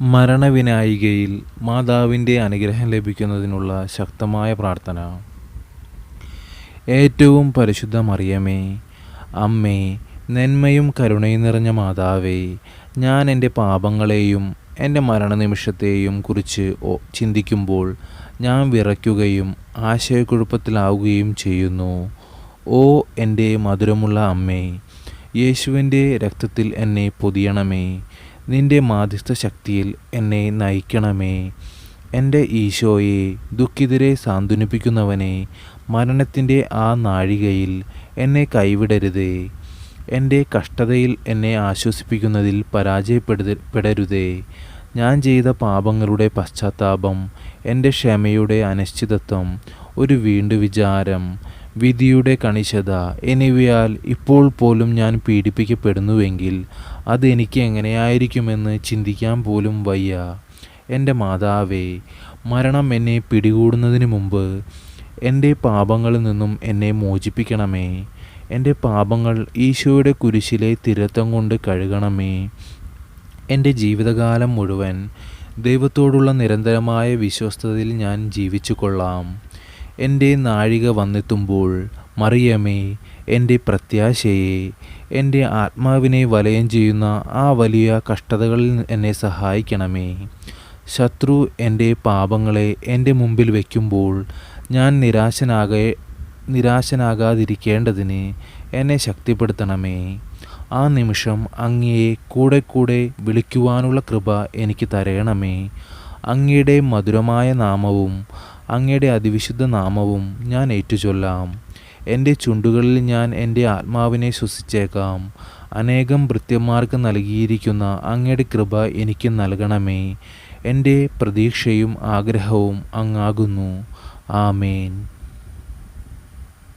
മരണവിനായികയിൽ മാതാവിന്റെ അനുഗ്രഹം ലഭിക്കുന്നതിനുള്ള ശക്തമായ പ്രാർത്ഥന. ഏറ്റവും പരിശുദ്ധ മറിയമേ അമ്മേ നന്മയും കരുണയും നിറഞ്ഞ മാതാവേ ഞാൻ എന്റെ പാപങ്ങളെയും എന്റെ മരണനിമിഷത്തെയും കുറിച്ച് ചിന്തിക്കുമ്പോൾ ഞാൻ വിറയ്ക്കുകയും ആശയക്കുഴപ്പത്തിലാവുകയും ചെയ്യുന്നു. ഓ എന്റെ മധുരമുള്ള അമ്മേ യേശുവിന്റെ രക്തത്തിൽ എന്നെ പൊതിയണമേ നിന്റെ മാധ്യസ്ഥ ശക്തിയിൽ എന്നെ നയിക്കണമേ. എന്റെ ഈശോയെ ദുഃഖിതരെ സാന്ത്വനിപ്പിക്കുന്നവനെ മരണത്തിന്റെ ആ നാഴികയിൽ എന്നെ കൈവിടരുതേ. എന്റെ കഷ്ടതയിൽ എന്നെ ആശ്വസിപ്പിക്കുന്നതിൽ പരാജയപ്പെടുത ഞാൻ ചെയ്ത പാപങ്ങളുടെ പശ്ചാത്താപം എന്റെ ക്ഷമയുടെ അനിശ്ചിതത്വം ഒരു വീണ്ടു വിചാരം വിധിയുടെ കണിശത. എന്നിവയാൽ ഇപ്പോൾ പോലും ഞാൻ പീഡിപ്പിക്കപ്പെടുന്നുവെങ്കിൽ അതെനിക്ക് എങ്ങനെയായിരിക്കുമെന്ന് ചിന്തിക്കാൻ പോലും വയ്യ. എന്റെ മാതാവേ മരണം എന്നെ പിടികൂടുന്നതിന് മുമ്പ് എന്റെ പാപങ്ങളിൽ നിന്നും എന്നെ മോചിപ്പിക്കണമേ. എന്റെ പാപങ്ങൾ ഈശോയുടെ കുരിശിലെ തിരത്തം കൊണ്ട് കഴുകണമേ. എന്റെ ജീവിതകാലം മുഴുവൻ ദൈവത്തോടുള്ള നിരന്തരമായ വിശ്വസ്തതയിൽ ഞാൻ ജീവിച്ചു കൊള്ളാം എന്റെ നാഴിക വന്നെത്തുമ്പോൾ മറിയമേ എന്റെ പ്രത്യാശയെ എന്റെ ആത്മാവിനെ വലയം ചെയ്യുന്ന ആ വലിയ കഷ്ടതകളിൽ എന്നെ സഹായിക്കണമേ. ശത്രു എന്റെ പാപങ്ങളെ എന്റെ മുമ്പിൽ വയ്ക്കുമ്പോൾ ഞാൻ നിരാശനാകെ നിരാശനാകാതിരിക്കേണ്ടതിന് എന്നെ ശക്തിപ്പെടുത്തണമേ. ആ നിമിഷം അങ്ങയെ കൂടെ കൂടെ വിളിക്കുവാനുള്ള കൃപ എനിക്ക് തരയണമേ അങ്ങയുടെ മധുരമായ നാമവും അങ്ങയുടെ അതിവിശുദ്ധ നാമവും ഞാൻ ഏറ്റുചൊല്ലാം. എന്റെ ചുണ്ടുകളിൽ ഞാൻ എന്റെ ആത്മാവിനെ ശ്വസിച്ചേക്കാം. അനേകം ഭൃത്യന്മാർക്ക് നൽകിയിരിക്കുന്ന അങ്ങയുടെ കൃപ എനിക്ക് നൽകണമേ. എന്റെ പ്രതീക്ഷയും ആഗ്രഹവും അങ്ങാകുന്നു. ആമേൻ.